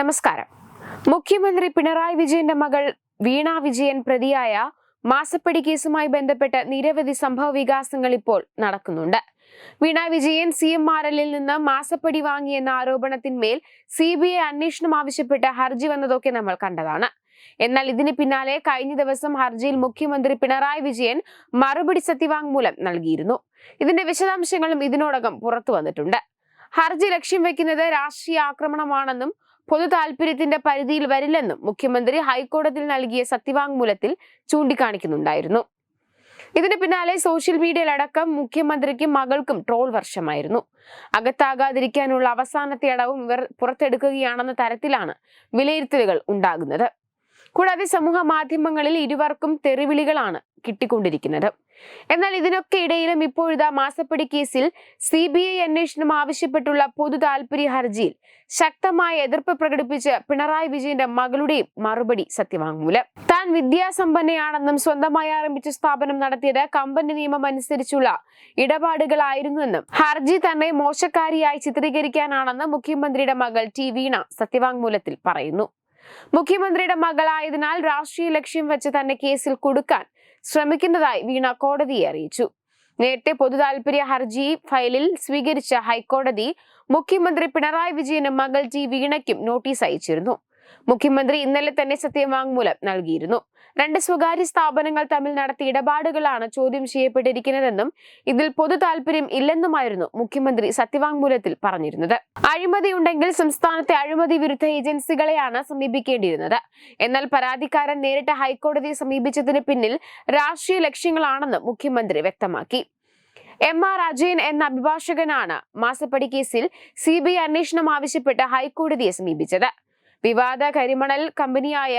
നമസ്കാരം. മുഖ്യമന്ത്രി പിണറായി വിജയന്റെ മകൾ വീണ വിജയൻ പ്രതിയായ മാസപ്പടി കേസുമായി ബന്ധപ്പെട്ട് നിരവധി സംഭവ വികാസങ്ങൾ ഇപ്പോൾ നടക്കുന്നുണ്ട്. Veena Vijayan C M R എല്ലിൽ നിന്ന് മാസപ്പടി വാങ്ങിയെന്ന ആരോപണത്തിന്മേൽ സി ബി ഐ അന്വേഷണം ആവശ്യപ്പെട്ട് ഹർജി വന്നതൊക്കെ നമ്മൾ കണ്ടതാണ്. എന്നാൽ ഇതിന് പിന്നാലെ കഴിഞ്ഞ ദിവസം ഹർജിയിൽ മുഖ്യമന്ത്രി പിണറായി വിജയൻ മറുപടി സത്യവാങ്മൂലം നൽകിയിരുന്നു. ഇതിന്റെ വിശദാംശങ്ങളും ഇതിനോടകം പുറത്തു വന്നിട്ടുണ്ട്. ഹർജി ലക്ഷ്യം വെക്കുന്നത് രാഷ്ട്രീയ ആക്രമണമാണെന്നും പൊതു പരിധിയിൽ വരില്ലെന്നും മുഖ്യമന്ത്രി ഹൈക്കോടതിയിൽ നൽകിയ സത്യവാങ്മൂലത്തിൽ ചൂണ്ടിക്കാണിക്കുന്നുണ്ടായിരുന്നു. ഇതിന് പിന്നാലെ സോഷ്യൽ മീഡിയയിലടക്കം മുഖ്യമന്ത്രിക്കും മകൾക്കും ട്രോൾ വർഷമായിരുന്നു. അകത്താകാതിരിക്കാനുള്ള അവസാനത്തെ അടവും ഇവർ പുറത്തെടുക്കുകയാണെന്ന തരത്തിലാണ് വിലയിരുത്തലുകൾ ഉണ്ടാകുന്നത്. കൂടാതെ സമൂഹ മാധ്യമങ്ങളിൽ ഇരുവർക്കും തെറിവിളികളാണ് കിട്ടിക്കൊണ്ടിരിക്കുന്നത്. എന്നാൽ ഇതിനൊക്കെ ഇടയിലും ഇപ്പോഴിതാ മാസപ്പടി കേസിൽ സി ബി ഐ അന്വേഷണം ആവശ്യപ്പെട്ടുള്ള പൊതു താൽപര്യ ഹർജിയിൽ ശക്തമായ എതിർപ്പ് പ്രകടിപ്പിച്ച് പിണറായി വിജയന്റെ മകളുടെയും മറുപടി സത്യവാങ്മൂലം. താൻ വിദ്യാസമ്പന്നയാണെന്നും സ്വന്തമായി ആരംഭിച്ച സ്ഥാപനം നടത്തിയത് കമ്പനി നിയമം അനുസരിച്ചുള്ള ഇടപാടുകളായിരുന്നുവെന്നും ഹർജി തന്നെ മോശക്കാരിയായി ചിത്രീകരിക്കാനാണെന്ന് മുഖ്യമന്ത്രിയുടെ മകൾ ടി വീണ സത്യവാങ്മൂലത്തിൽ പറയുന്നു. മുഖ്യമന്ത്രിയുടെ മകളായതിനാൽ രാഷ്ട്രീയ ലക്ഷ്യം വെച്ച് തന്നെ കേസിൽ കൊടുക്കാൻ ശ്രമിക്കുന്നതായി വീണ കോടതിയെ അറിയിച്ചു. നേരത്തെ പൊതു ഹർജി ഫയലിൽ സ്വീകരിച്ച ഹൈക്കോടതി മുഖ്യമന്ത്രി പിണറായി വിജയനും മകൾ ടി വീണയ്ക്കും നോട്ടീസ് അയച്ചിരുന്നു. മുഖ്യമന്ത്രി ഇന്നലെ തന്നെ സത്യവാങ്മൂലം നൽകിയിരുന്നു. രണ്ട് സ്വകാര്യ സ്ഥാപനങ്ങൾ തമ്മിൽ നടത്തിയ ഇടപാടുകളാണ് ചോദ്യം ചെയ്യപ്പെട്ടിരിക്കുന്നതെന്നും ഇതിൽ പൊതു താല്പര്യം ഇല്ലെന്നുമായിരുന്നു മുഖ്യമന്ത്രി സത്യവാങ്മൂലത്തിൽ പറഞ്ഞിരുന്നത്. അഴിമതി ഉണ്ടെങ്കിൽ സംസ്ഥാനത്തെ അഴിമതി വിരുദ്ധ ഏജൻസികളെയാണ് സമീപിക്കേണ്ടിയിരുന്നത്. എന്നാൽ പരാതിക്കാരൻ നേരിട്ട് ഹൈക്കോടതിയെ സമീപിച്ചതിന് പിന്നിൽ രാഷ്ട്രീയ ലക്ഷ്യങ്ങളാണെന്ന് മുഖ്യമന്ത്രി വ്യക്തമാക്കി. എം ആർ അജയൻ എന്ന അഭിഭാഷകനാണ് മാസപ്പടി കേസിൽ സി ബി ഐ അന്വേഷണം ആവശ്യപ്പെട്ട് ഹൈക്കോടതിയെ സമീപിച്ചത്. വിവാദ കരിമണൽ കമ്പനിയായ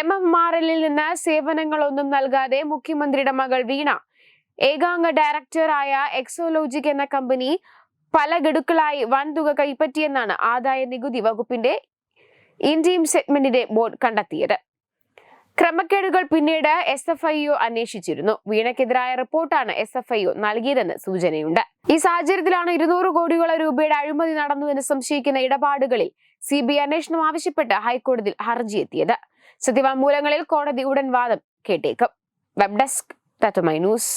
എം എം ആർ എല്ലിൽ നിന്ന് സേവനങ്ങളൊന്നും നൽകാതെ മുഖ്യമന്ത്രിയുടെ മകൾ വീണ. ഏകാംഗ ഡയറക്ടറായ എക്സോലോജിക് എന്ന കമ്പനി പല ഗഡുക്കളായി വൻതുക കൈപ്പറ്റിയെന്നാണ് ആദായ നികുതി വകുപ്പിന്റെ ഇന്ത്യയും സെഗ്മെന്റിന്റെ ബോർഡ് കണ്ടെത്തിയത്. ക്രമക്കേടുകൾ പിന്നീട് എസ് എഫ് ഐ ഒ അന്വേഷിച്ചിരുന്നു. വീണയ്ക്കെതിരായ റിപ്പോർട്ടാണ് എസ് എഫ് ഐ ഒ നൽകിയതെന്ന് സൂചനയുണ്ട്. ഈ സാഹചര്യത്തിലാണ് ഇരുന്നൂറ് കോടിയോളം രൂപയുടെ അഴിമതി നടന്നുവെന്ന് സംശയിക്കുന്ന ഇടപാടുകളിൽ സി ബി അന്വേഷണം ആവശ്യപ്പെട്ട് ഹൈക്കോടതിയിൽ ഹർജി എത്തിയത്. സത്യവാങ്മൂലങ്ങളിൽ കോടതി ഉടൻ വാദം കേട്ടേക്കും. Web desk Tatwamayi news